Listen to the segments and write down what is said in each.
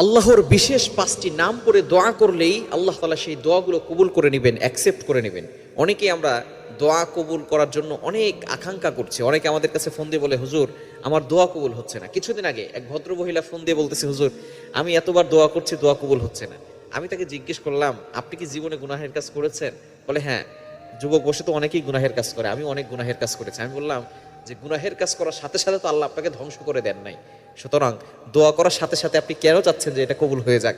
আল্লাহর বিশেষ পাঁচটি নাম করে দোয়া করলেই আল্লাহ তালা সেই দোয়াগুলো কবুল করে নেবেন অ্যাকসেপ্ট করে নেবেন। অনেকেই আমরা দোয়া কবুল করার জন্য অনেক আকাঙ্ক্ষা করছে। অনেকে আমাদের কাছে ফোন দিয়ে বলে, হুজুর, আমার দোয়া কবুল হচ্ছে না। কিছুদিন আগে এক ভদ্র মহিলা ফোন দিয়ে বলতেছে, হুজুর, আমি এতবার দোয়া করছি, দোয়া কবুল হচ্ছে না। আমি তাকে জিজ্ঞেস করলাম, আপনি কি জীবনে গুনাহের কাজ করেছেন? বলে হ্যাঁ যুবক বসে তো অনেকেই গুনাহের কাজ করে আমি অনেক গুনাহের কাজ করেছি। আমি বললাম যে গুনাহের কাজ করার সাথে সাথে তো আল্লাহ আপনাকে ধ্বংস করে দেন নাই। সুতরাং দোয়া করার সাথে সাথে আপনি কেন চাচ্ছেন যে এটা কবুল হয়ে যাক?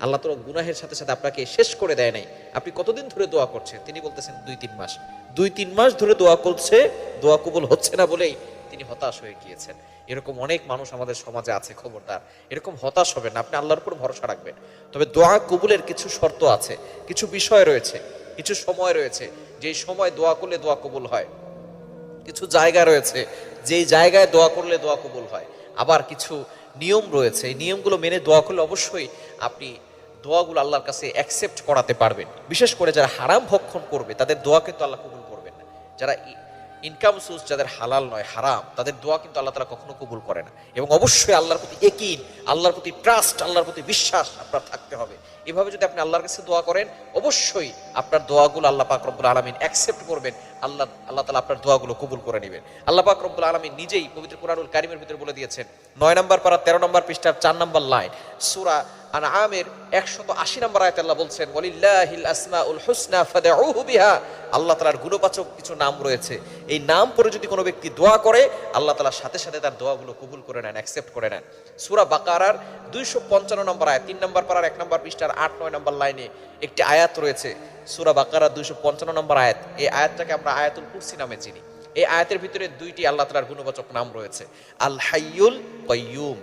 আল্লাহ তো গুনাহের সাথে সাথে আপনাকে শেষ করে দেয় নাই। আপনি কতদিন ধরে দোয়া করছেন? তিনি বলতেছেন দুই তিন মাস। দুই তিন মাস ধরে দোয়া করছে, দোয়া কবুল হচ্ছে না বলেই তিনি হতাশ হয়ে গিয়েছেন। এরকম অনেক মানুষ আমাদের সমাজে আছে, খবরদার। এরকম হতাশ হবেন না, আপনি আল্লাহর উপর ভরসা রাখবেন। তবে দোয়া কবুলের কিছু শর্ত আছে, কিছু বিষয় রয়েছে, কিছু সময় রয়েছে। যেই সময় দোয়া করলে দোয়া কবুল হয় কিছু জায়গা রয়েছে, যেই জায়গায় দোয়া করলে দোয়া কবুল হয়। আবার কিছু নিয়ম রয়েছে, এই নিয়মগুলো মেনে দোয়া করলে অবশ্যই আপনি দোয়াগুলো আল্লাহর কাছে অ্যাকসেপ্ট করাতে পারবেন। বিশেষ করে যারা হারাম ভক্ষণ করবে, তাদের দোয়া কিন্তু আল্লাহ কবুল করবেন না। যারা ইনকাম সোর্স যাদের হালাল নয়, হারাম, তাদের দোয়া কিন্তু আল্লাহ তালা কখনো কবুল করে না। এবং অবশ্যই আল্লাহর প্রতি একিন আল্লাহর প্রতি ট্রাস্ট আল্লাহর প্রতি বিশ্বাস আপনার থাকতে হবে। এভাবে যদি আপনি আল্লাহর কাছে দোয়া করেন, অবশ্যই আপনার দোয়াগুলো আল্লাহ পাক রব্বুল আলমিন অ্যাকসেপ্ট করবেন, আল্লাহ আল্লাহ তালা আপনার দোয়াগুলো কবুল করে নেবেন। আল্লাহ পাক রব্বুল আলমিন নিজেই পবিত্র কুরআনুল কারিমের ভিতরে বলে দিয়েছেন, নয় নম্বর পারা তেরো নম্বর পৃষ্ঠার চার নম্বর লাইন সুরা আন আমের একশত আশি নম্বর আয়তে আল্লাহ বলছেন, ওয়ালিল্লাহিল আসমাউল হুসনা ফাদউহু বিহা। আল্লাহ তাআলার গুণবাচক কিছু নাম রয়েছে। এই নাম পরে যদি কোনো ব্যক্তি দোয়া করে, আল্লাহ তাআলা সাথে সাথে তার দোয়াগুলো কবুল করে নেন অ্যাকসেপ্ট করে নেন। সূরা বাকারার দুইশো পঞ্চান্ন নম্বর আয়াত, তিন নম্বর পারার এক নম্বর পৃষ্ঠার আট, নয় নম্বর লাইনে একটি আয়াত রয়েছে। সূরা বাকারার দুইশো পঞ্চান্ন নম্বর আয়াত, এই আয়াতটাকে আমরা আয়াতুল কুরসি নামে চিনি। এই আয়াতের ভিতরে দুইটি আল্লাহ তাআলার গুণবাচক নাম রয়েছে। আল হাইয়ুল কয়্যুম।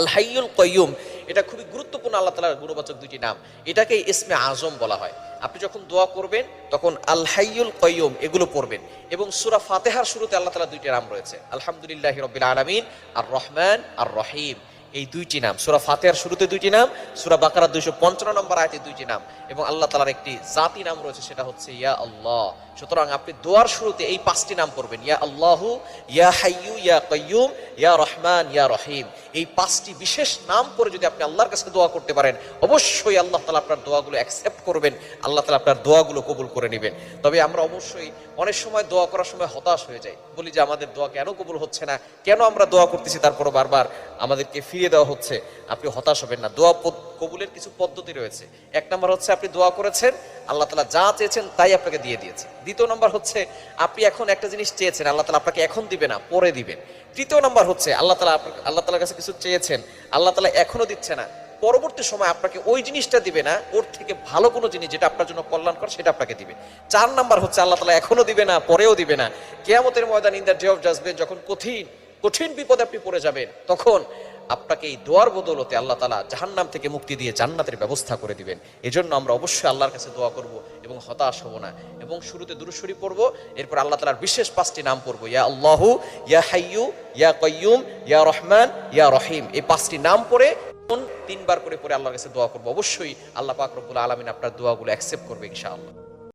আল হাইয়ুল কয়ুম এটা খুবই গুরুত্বপূর্ণ আল্লাহ তালার গুণবাচক দুটি নাম। এটাকে ইসমে আজম বলা হয়। আপনি যখন দোয়া করবেন, তখন আল হাইয়ুল কয়ুম এগুলো পড়বেন এবং সুরা ফাতেহার শুরুতে আল্লাহ তালা দুইটি নাম রয়েছে। আলহামদুলিল্লাহ রবিল আলমিন আর রহমান আর রহিম এই দুইটি নাম, সুরা ফাতেহার শুরুতে দুইটি নাম, সুরা বাকারা দুইশো পঞ্চান্ন নম্বর আয়তে দুইটি নাম এবং আল্লাহ তালার একটি জাতি নাম রয়েছে, সেটা হচ্ছে ইয়া আল্লাহ। সুতরাং আপনি দোয়ার শুরুতে এই পাঁচটি নাম করবেন ইয়া আল্লাহু, ইয়া হাইয়ু, ইয়া কয়ুম ইয়া রহমান, ইয়া রহিম। এই পাঁচটি বিশেষ নাম করে যদি আপনি আল্লাহর কাছে দোয়া করতে পারেন, অবশ্যই আল্লাহ তালা আপনার দোয়াগুলো অ্যাকসেপ্ট করবেন, আল্লাহ তালা আপনার দোয়াগুলো কবুল করে নেবেন। তবে আমরা অবশ্যই অনেক সময় দোয়া করার সময় হতাশ হয়ে যাই। বলি যে আমাদের দোয়া কেন কবুল হচ্ছে না, কেন আমরা দোয়া করতেছি তারপরও বারবার আমাদেরকে ফিরিয়ে দেওয়া হচ্ছে। আপনি হতাশ হবেন না। দোয়া কবুলের কিছু পদ্ধতি রয়েছে। এক নম্বর হচ্ছে আপনি দোয়া করেছেন আল্লাহ তালা যা চেয়েছেন তাই আপনাকে দিয়ে দিয়েছে। দ্বিতীয় নম্বর হচ্ছে, আপনি এখন একটা জিনিস চেয়েছেন, আল্লাহ তালা আপনাকে এখন দিবে না, পরে দিবেন। তৃতীয় নম্বর হচ্ছে, আল্লাহ তালা আল্লাহ তালার কাছে কিছু চেয়েছেন, আল্লাহ তালা এখনও দিচ্ছে না। পরবর্তী সময় আপনাকে ওই জিনিসটা দিবে না, ওর থেকে ভালো কোনো জিনিস যেটা আপনার জন্য কল্যাণ কল্যাণকর সেটা আপনাকে দিবে। চার নাম্বার হচ্ছে, আল্লাহ তালা এখনও দিবে না, পরেও দিবে না। কেয়ামতের ময়দান in the day of judgement যখন কঠিন কঠিন বিপদে আপনি পড়ে যাবেন, তখন আপনাকে এই দোয়ার বদলতে আল্লাহ তালা জাহান্নাম থেকে মুক্তি দিয়ে জান্নাতের ব্যবস্থা করে দিবেন। এজন্য আমরা অবশ্যই আল্লাহর কাছে দোয়া করব এবং হতাশ হব না। এবং শুরুতে দুরুশরী পড়ব, এরপর আল্লাহ তালার বিশেষ পাঁচটি নাম পড়ব। ইয়া আল্লাহু, ইয়া হাইয়ু ইয়া কয়্যুম ইয়া রহমান, ইয়া রহিম। এই পাঁচটি নাম পড়ে, তিনবার করে পরে আল্লাহর কাছে দোয়া করব। অবশ্যই আল্লাহ পাক রব্বুল আলমিন আপনার দোয়াগুলো অ্যাকসেপ্ট করবে ইনশাআল্লাহ।